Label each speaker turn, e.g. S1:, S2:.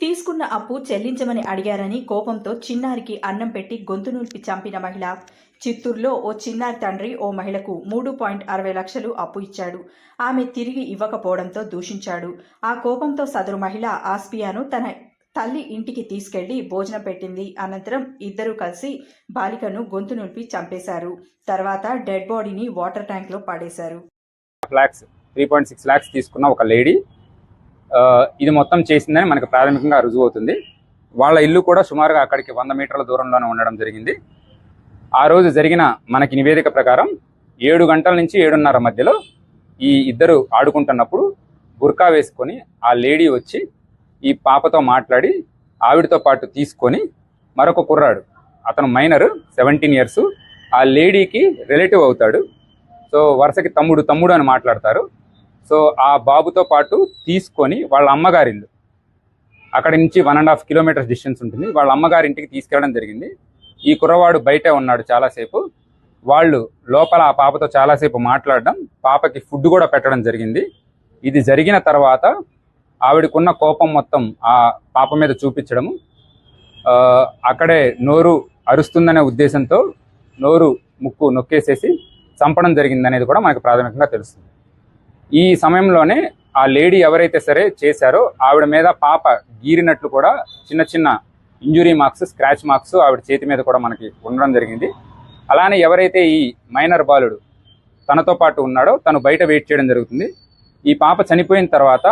S1: తీసుకున్న అప్పు చెల్లించమని అడిగారని కోపంతో చిన్నారికి అన్నం పెట్టి గొంతు నూల్పి చంపిన మహిళ. చిత్తూరులో ఓ చిన్నారి తండ్రి ఓ మహిళకు మూడు పాయింట్ అరవై లక్షలు అప్పు ఇచ్చాడు. ఆమె తిరిగి ఇవ్వకపోవడంతో దూషించాడు. ఆ కోపంతో సదరు మహిళ ఆస్పియాను తన తల్లి ఇంటికి తీసుకెళ్ళి భోజనం పెట్టింది. అనంతరం ఇద్దరూ కలిసి బాలికను గొంతు నూల్పి చంపేశారు. తర్వాత డెడ్ బాడీని వాటర్ ట్యాంక్లో పడేశారు.
S2: త్రీ పాయింట్ సిక్స్ ల్యాక్స్ తీసుకున్న ఒక లేడీ ఇది మొత్తం చేసిందని మనకు ప్రాథమికంగా రుజువు అవుతుంది వాళ్ళ ఇల్లు కూడా సుమారుగా అక్కడికి వంద మీటర్ల దూరంలోనే ఉండడం జరిగింది. ఆ రోజు జరిగిన మనకి నివేదిక ప్రకారం ఏడు గంటల నుంచి ఏడున్నర మధ్యలో ఈ ఇద్దరు ఆడుకుంటున్నప్పుడు బుర్కా వేసుకొని ఆ లేడీ వచ్చి ఈ పాపతో మాట్లాడి ఆవిడతో పాటు తీసుకొని మరొక కుర్రాడు అతను మైనర్ సెవెంటీన్ ఇయర్స్ ఆ లేడీకి రిలేటివ్ అవుతాడు. సో వరుసకి తమ్ముడు తమ్ముడు అని మాట్లాడతారు. సో ఆ బాబుతో పాటు తీసుకొని వాళ్ళ అమ్మగారి ఇల్లు అక్కడి నుంచి one and half kilometres distance ఉంటుంది. వాళ్ళ అమ్మగారి ఇంటికి తీసుకెళ్ళడం జరిగింది. ఈ కుర్రవాడు బయటే ఉన్నాడు చాలాసేపు. వాళ్ళు లోపల ఆ పాపతో చాలాసేపు మాట్లాడడం పాపకి ఫుడ్ కూడా పెట్టడం జరిగింది. ఇది జరిగిన తర్వాత ఆవిడకున్న కోపం మొత్తం ఆ పాప మీద చూపించడము. అక్కడే నోరు అరుస్తుందనే ఉద్దేశంతో నోరు ముక్కు నొక్కేసేసి చంపడం జరిగింది అనేది కూడా మనకు ప్రాథమికంగా తెలుస్తుంది. ఈ సమయంలోనే ఆ లేడీ ఎవరైతే సరే చేశారో ఆవిడ మీద పాప గీరినట్లు కూడా చిన్న చిన్న ఇంజురీ మార్క్స్ స్క్రాచ్ మార్క్స్ ఆవిడ చేతి మీద కూడా మనకి ఉండడం జరిగింది. అలానే ఎవరైతే ఈ మైనర్ బాలుడు తనతో పాటు ఉన్నాడో తను బయట వెయిట్ చేయడం జరుగుతుంది. ఈ పాప చనిపోయిన తర్వాత